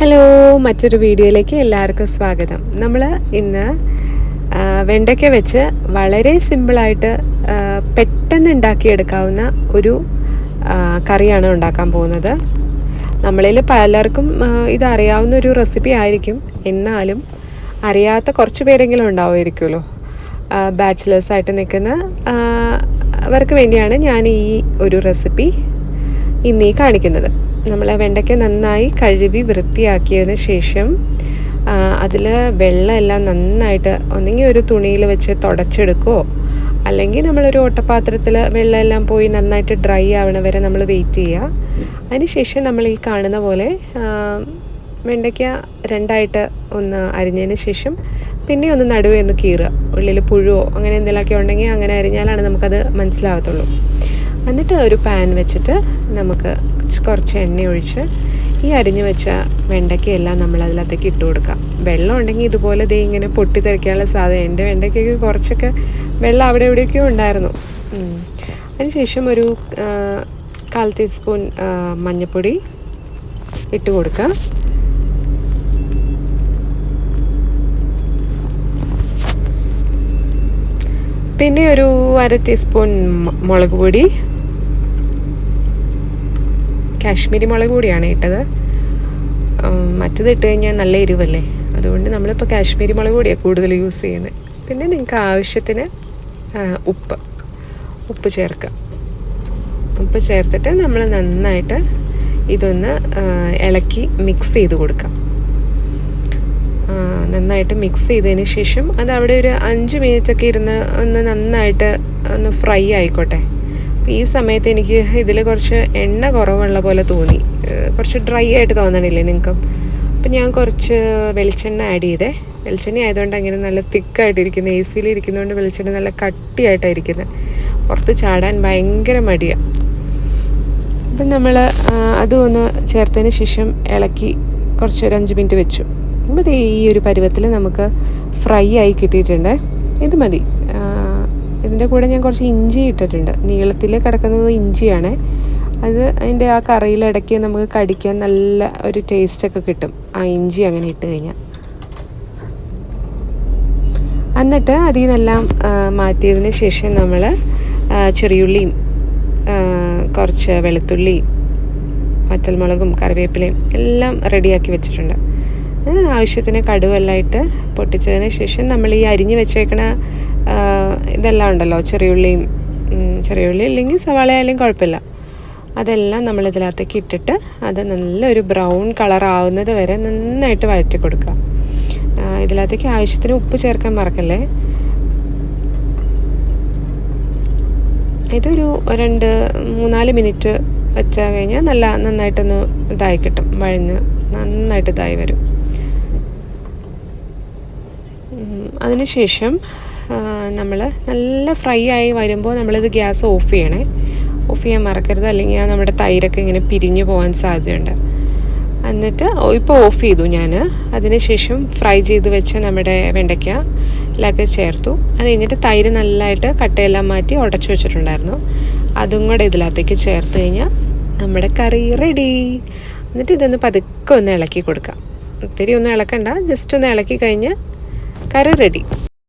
Hello മറ്റൊരു വീഡിയോയിലേക്ക് എല്ലാവർക്കും സ്വാഗതം. നമ്മൾ ഇന്ന് വെണ്ടയ്ക്ക വെച്ച് വളരെ സിമ്പിളായിട്ട് പെട്ടെന്ന് ഉണ്ടാക്കിയെടുക്കാവുന്ന ഒരു കറിയാണ് ഉണ്ടാക്കാൻ പോകുന്നത്. നമ്മളിൽ പലർക്കും ഇത് അറിയാവുന്ന ഒരു റെസിപ്പി ആയിരിക്കും. എന്നാലും അറിയാത്ത കുറച്ച് പേരെങ്കിലും ഉണ്ടാവുമായിരിക്കുമല്ലോ. ബാച്ചിലേഴ്സായിട്ട് നിൽക്കുന്ന അവർക്ക് വേണ്ടിയാണ് ഞാൻ ഈ ഒരു റെസിപ്പി ഇന്നീ കാണിക്കുന്നത്. നമ്മൾ വെണ്ടയ്ക്ക നന്നായി കഴുകി വൃത്തിയാക്കിയതിന് ശേഷം അതിൽ വെള്ളമെല്ലാം നന്നായിട്ട് ഒന്നെങ്കിൽ ഒരു തുണിയിൽ വെച്ച് തുടച്ചെടുക്കുകയോ അല്ലെങ്കിൽ നമ്മളൊരു ഓട്ടപാത്രത്തിൽ വെള്ളമെല്ലാം പോയി നന്നായിട്ട് ഡ്രൈ ആവണ വരെ നമ്മൾ വെയിറ്റ് ചെയ്യുക. അതിനുശേഷം നമ്മൾ ഈ കാണുന്ന പോലെ വെണ്ടയ്ക്ക രണ്ടായിട്ട് ഒന്ന് അരിഞ്ഞതിന് ശേഷം പിന്നെ ഒന്ന് നടുവേ ഒന്ന് കീറുക. ഉള്ളിൽ പുഴുവോ അങ്ങനെ എന്തെങ്കിലുമൊക്കെ ഉണ്ടെങ്കിൽ അങ്ങനെ അരിഞ്ഞാലാണ് നമുക്കത് മനസ്സിലാവത്തുള്ളൂ എന്നിട്ട് ഒരു പാൻ വെച്ചിട്ട് നമുക്ക് കുറച്ച് എണ്ണ ഒഴിച്ച് ഈ അരിഞ്ഞു വെച്ച വെണ്ടയ്ക്കയെല്ലാം നമ്മൾ അതിനകത്തേക്ക് ഇട്ട് കൊടുക്കാം വെള്ളം ഉണ്ടെങ്കിൽ ഇതുപോലെ ദേ ഇങ്ങനെ പൊട്ടി തെറിക്കാനുള്ള സാധ്യത എന്റെ വെണ്ടയ്ക്കൊക്കെ കുറച്ചൊക്കെ വെള്ളം അവിടെ എവിടെയൊക്കെയോ ഉണ്ടായിരുന്നു. അതിനുശേഷം ഒരു കാൽ ടീസ്പൂൺ മഞ്ഞൾപ്പൊടി ഇട്ട് കൊടുക്കാം പിന്നെ ഒരു അര ടീസ്പൂൺ മുളക് പൊടി കാശ്മീരി മുളക് പൊടിയാണ് ഇട്ടത്. മറ്റത് ഇട്ട് കഴിഞ്ഞാൽ നല്ല എരിവല്ലേ? അതുകൊണ്ട് നമ്മളിപ്പോൾ കാശ്മീരി മുളക് പൊടിയാണ് കൂടുതൽ യൂസ് ചെയ്യുന്നത്. പിന്നെ നിങ്ങൾക്ക് ആവശ്യത്തിന് ഉപ്പ്. ഉപ്പ് ചേർക്കുക. ഉപ്പ് ചേർത്തിട്ട് നമ്മൾ നന്നായിട്ട് ഇതൊന്ന് ഇളക്കി മിക്സ് ചെയ്ത് കൊടുക്കാം. നന്നായിട്ട് മിക്സ് ചെയ്തതിന് ശേഷം അത് അവിടെ ഒരു അഞ്ച് മിനിറ്റൊക്കെ ഇരുന്ന് ഒന്ന് നന്നായിട്ട് ഒന്ന് ഫ്രൈ ആയിക്കോട്ടെ. ഈ സമയത്ത് എനിക്ക് ഇതിൽ കുറച്ച് എണ്ണ കുറവുള്ള പോലെ തോന്നി. കുറച്ച് ഡ്രൈ ആയിട്ട് തോന്നണില്ലേ നിങ്ങൾക്ക് അപ്പം ഞാൻ കുറച്ച് വെളിച്ചെണ്ണ ആഡ് ചെയ്തേ. വെളിച്ചെണ്ണ ആയതുകൊണ്ട് അങ്ങനെ നല്ല തിക്കായിട്ടിരിക്കുന്നത് എ സിയിൽ ഇരിക്കുന്നതുകൊണ്ട് വെളിച്ചെണ്ണ നല്ല കട്ടിയായിട്ടാണ് ഇരിക്കുന്നത് പുറത്ത് ചാടാൻ ഭയങ്കര മടിയാണ് അപ്പം നമ്മൾ അതും ഒന്ന് ചേർത്തതിന് ശേഷം ഇളക്കി കുറച്ച് ഒരു അഞ്ച് മിനിറ്റ് വെച്ചു. അപ്പോൾ ഈ ഒരു പരുവത്തിൽ നമുക്ക് ഫ്രൈ ആയി കിട്ടിയിട്ടുണ്ട്. ഇത് മതി. ഇതിന്റെ കൂടെ ഞാൻ കുറച്ച് ഇഞ്ചി ഇട്ടിട്ടുണ്ട്. നീളത്തിൽ കിടക്കുന്നത് ഇഞ്ചിയാണ്. അത് അതിന്റെ ആ കറിയിലിടയ്ക്ക് നമുക്ക് കടിക്കാൻ നല്ല ഒരു ടേസ്റ്റൊക്കെ കിട്ടും. ആ ഇഞ്ചി അങ്ങനെ ഇട്ട് കഴിഞ്ഞാൽ എന്നിട്ട് അതിൽ നിന്നെല്ലാം മാറ്റിയതിന് ശേഷം നമ്മൾ ചെറിയുള്ളിയും കുറച്ച് വെളുത്തുള്ളി വറ്റൽമുളകും കറിവേപ്പിലയും എല്ലാം റെഡിയാക്കി വെച്ചിട്ടുണ്ട്. ആവശ്യത്തിന് കടുവെല്ലാം ഇട്ട് പൊട്ടിച്ചതിന് ശേഷം നമ്മൾ ഈ അരിഞ്ഞ് വെച്ചേക്കണ ഇതെല്ലാം ഉണ്ടല്ലോ ചെറിയുള്ളിയും ചെറിയുള്ളി ഇല്ലെങ്കിൽ സവാള ആയാലും കുഴപ്പമില്ല. അതെല്ലാം നമ്മൾ ഇതിനകത്തേക്ക് ഇട്ടിട്ട് അത് നല്ലൊരു ബ്രൗൺ കളർ ആവുന്നത് വരെ നന്നായിട്ട് വഴറ്റി കൊടുക്കുക. ഇതിനകത്തേക്ക് ആവശ്യത്തിന് ഉപ്പ് ചേർക്കാൻ മറക്കല്ലേ? ഇതൊരു രണ്ട് മൂന്നാൽ മിനിറ്റ് വെച്ചാൽ കഴിഞ്ഞാൽ നല്ല നന്നായിട്ടൊന്ന് ഇതായി കിട്ടും. വഴഞ്ഞ് നന്നായിട്ട് ഇതായി വരും. അതിനുശേഷം നമ്മൾ നല്ല ഫ്രൈ ആയി വരുമ്പോൾ നമ്മളിത് ഗ്യാസ് ഓഫ് ചെയ്യണേ. ഓഫ് ചെയ്യാൻ മറക്കരുത്. അല്ലെങ്കിൽ നമ്മുടെ തൈരൊക്കെ ഇങ്ങനെ പിരിഞ്ഞു പോകാൻ സാധ്യതയുണ്ട്. എന്നിട്ട് ഇപ്പോൾ ഓഫ് ചെയ്തു ഞാൻ അതിനുശേഷം ഫ്രൈ ചെയ്ത് വെച്ച നമ്മുടെ വെണ്ടയ്ക്ക ഇതിലൊക്കെ ചേർത്തു. അത് കഴിഞ്ഞിട്ട് തൈര് നല്ലതായിട്ട് കട്ടയെല്ലാം മാറ്റി ഉടച്ചു വെച്ചിട്ടുണ്ടായിരുന്നു. അതും കൂടെ ഇതിനകത്തേക്ക് ചേർത്ത് കഴിഞ്ഞാൽ നമ്മുടെ കറി റെഡി എന്നിട്ട് ഇതൊന്ന് പതുക്കെ ഒന്ന് ഇളക്കി കൊടുക്കാം. ഒത്തിരി ഒന്നും ഇളക്കണ്ട. ജസ്റ്റ് ഒന്ന് ഇളക്കി കഴിഞ്ഞ് കറി റെഡി